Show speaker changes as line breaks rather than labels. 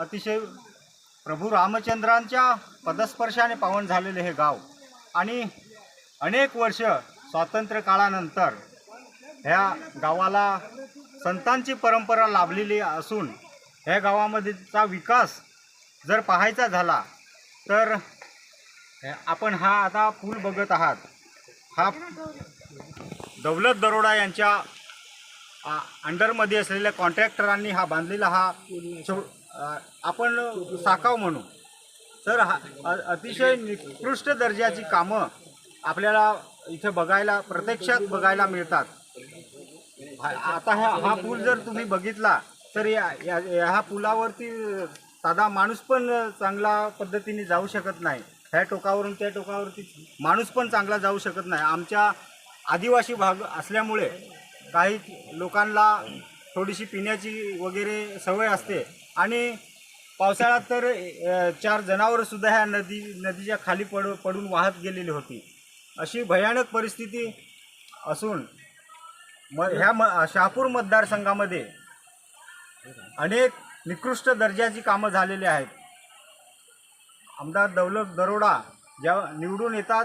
अतिशय प्रभू रामचंद्रांच्या पदस्पर्शाने पावन झालेले हे गाव आणि अनेक वर्ष स्वातंत्र्य काळानंतर ह्या गावाला संतांची परंपरा लाभलेली असून ह्या गावामध्येचा विकास जर पाहायचा झाला तर हे आपण हा आता पूल बघत आहात. हा दौलत दरोडा यांच्या आ, अंडरमध्ये असलेल्या कॉन्ट्रॅक्टरांनी हा बांधलेला हा छो- आपण साकाव म्हणू. तर हा अतिशय निकृष्ट दर्जाची कामं आपल्याला इथे बघायला प्रत्यक्षात बघायला मिळतात. आता हा हा पूल जर तुम्ही बघितला तर या या- ह्या पुलावरती साधा माणूस पण चांगला पद्धतीने जाऊ शकत नाही. ह्या टोकावरून त्या टोकावरती माणूस पण चांगला जाऊ शकत नाही. आमच्या आदिवासी भाग असल्यामुळे काही लोकांना थोडीशी पिण्याची वगैरे सवय असते. आणि पावसाळ्यात तर चार जनावरंसुद्धा ह्या नदी नदीच्या खाली पड पडून वाहत गेलेली होती. अशी भयानक परिस्थिती असून म ह्या म शहापूर मतदारसंघामध्ये अनेक निकृष्ट दर्जाची कामं झालेली आहेत. आमदार दौलत दरोडा ज्या निवडून येतात